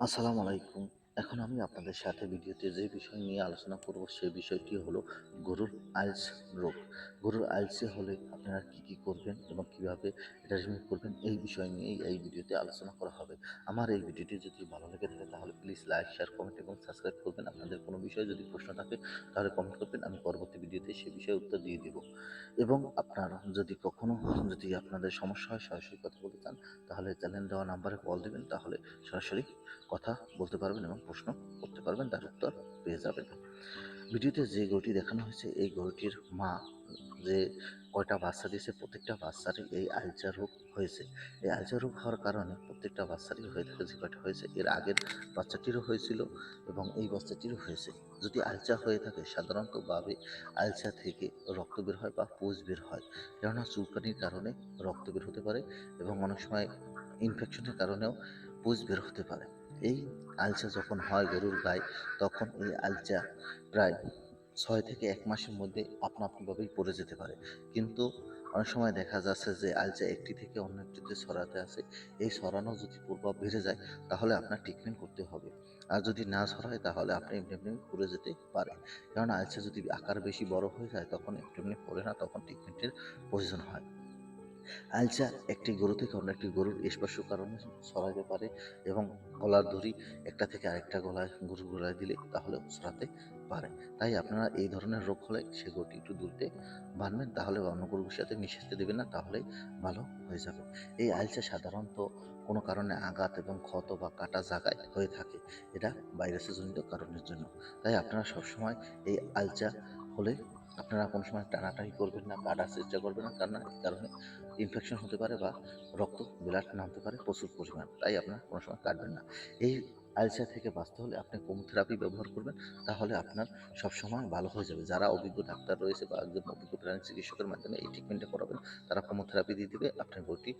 আসসালামু আলাইকুম। এখন আমি আপনাদের সাথে ভিডিওতে যে বিষয় নিয়ে আলোচনা করব, সেই বিষয়টি হলো গরুর আইলস রোগ। গরুর আইলসে হলে আপনারা কি কি করবেন এবং কীভাবে এটা রিমুভ করবেন, এই বিষয় নিয়েই এই ভিডিওতে আলোচনা করা হবে। আমার এই ভিডিওটি যদি ভালো লেগে থাকে, তাহলে প্লিজ লাইক শেয়ার কমেন্ট এবং সাবস্ক্রাইব করবেন। আপনাদের কোনো বিষয়ে যদি প্রশ্ন থাকে, তাহলে কমেন্ট করবেন, আমি পরবর্তী ভিডিওতে সেই বিষয়ে উত্তর দিয়ে দেব। এবং আপনারা যদি কখনো, যদি আপনাদের সমস্যা হয়, সরাসরি কথা বলতে চান, তাহলে চ্যানেল দেওয়া নাম্বারে কল দেবেন, তাহলে সরাসরি কথা বলতে পারবেন এবং প্রশ্ন করতে পারবেন, তার উত্তর পেয়ে যাবেন। ভিডিওতে যে গরুটি দেখানো হয়েছে, এই গরুটির মা যে কয়টা বাচ্চা দিয়েছে, প্রত্যেকটা বাচ্চারই এই আলচার রোগ হয়েছে। এই আলচার রোগ হওয়ার কারণে প্রত্যেকটা বাচ্চারই হয়ে থাকে যে কয়টা হয়েছে। এর আগের বাচ্চাটিরও হয়েছিল এবং এই বাচ্চাটিরও হয়েছে। যদি আলচা হয়ে থাকে, সাধারণতভাবে আলচা থেকে রক্ত বের হয় বা পোজ বের হয়। কেননা চুলকানির কারণে রক্ত বের হতে পারে এবং অনেক সময় ইনফেকশনের কারণেও পোজ বের হতে পারে। এই আলচা যখন হয় গরুর গায়ে, তখন এই আলচা প্রায় ছয় থেকে এক মাসের মধ্যে আপনা আপনিভাবেই পড়ে যেতে পারে। কিন্তু অনেক সময় দেখা যাচ্ছে যে আলচা একটি থেকে অন্য একটিতে ছড়াতে আসে। এই ছড়ানো যদি প্রভাব বেড়ে যায়, তাহলে আপনার ট্রিটমেন্ট করতে হবে। আর যদি না ছড়ায়, তাহলে আপনি এমনি এমনি পড়ে যেতে পারে কারণ আলচা যদি আকার বেশি বড় হয়ে যায়, তখন এমনি পড়ে না, তখন ট্রিটমেন্টের প্রয়োজন হয়। আলচা একটি গরু থেকে অন্য একটি গরুর স্পর্শ কারণে ছড়াতে পারে এবং গলার দড়ি একটা থেকে আরেকটা গলায় গরুর গলায় দিলে তাহলে ছড়াতে পারে। তাই আপনারা এই ধরনের রোগ হলে সে গরুটি একটু দূরতে বাঁধবেন তাহলে অন্য গরুর সাথে মিশতে দেবেন না, তাহলে ভালো হয়ে যাবে। এই আলচা সাধারণত কোনো কারণে আঘাত এবং ক্ষত বা কাটা জায়গায় হয়ে থাকে। এটা ভাইরাসের জনিত কারণের জন্য। তাই আপনারা সবসময় এই আলচা হলে আপনারা কোনো সময় টানাটানি করবেন না কাটার চেষ্টা করবেন না কারণ কারণে ইনফেকশন হতে পারে বা রক্ত ব্লাড নামতে পারে, প্রচুর পরিমাণ। তাই আপনার কোনো সময় কাটবেন না। এই আলসার থেকে বাঁচতে হলে আপনি কোমোথেরাপি ব্যবহার করবেন, তাহলে আপনার সবসময় ভালো হয়ে যাবে। যারা অভিজ্ঞ ডাক্তার রয়েছে বা একজন অভিজ্ঞ প্রাণী চিকিৎসকের মাধ্যমে এই ট্রিটমেন্টটা করাবেন, তারা কোমোথেরাপি দিয়ে দেবে, আপনার গরুটি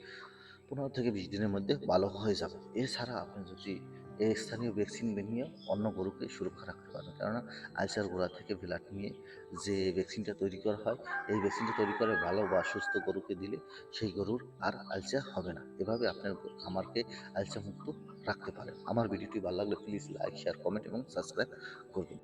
পনেরো থেকে বিশ দিনের মধ্যে ভালো হয়ে যাবে। এছাড়া আপনি যদি এই স্থানীয় ভ্যাকসিন নিয়ে অন্য গরুকে সুরক্ষা রাখতে পারবেন কেননা আলসার গোড়া থেকে ব্লাড নিয়ে যে ভ্যাকসিনটা তৈরি করা হয়, এই ভ্যাকসিনটা তৈরি করে ভালো বা সুস্থ গরুকে দিলে সেই গরুর আর আলচা হবে না। এভাবে আপনার খামারকে আলচা মুক্ত রাখতে পারেন। আমার ভিডিওটি ভালো লাগলে প্লিজ লাইক শেয়ার কমেন্ট এবং সাবস্ক্রাইব করবেন।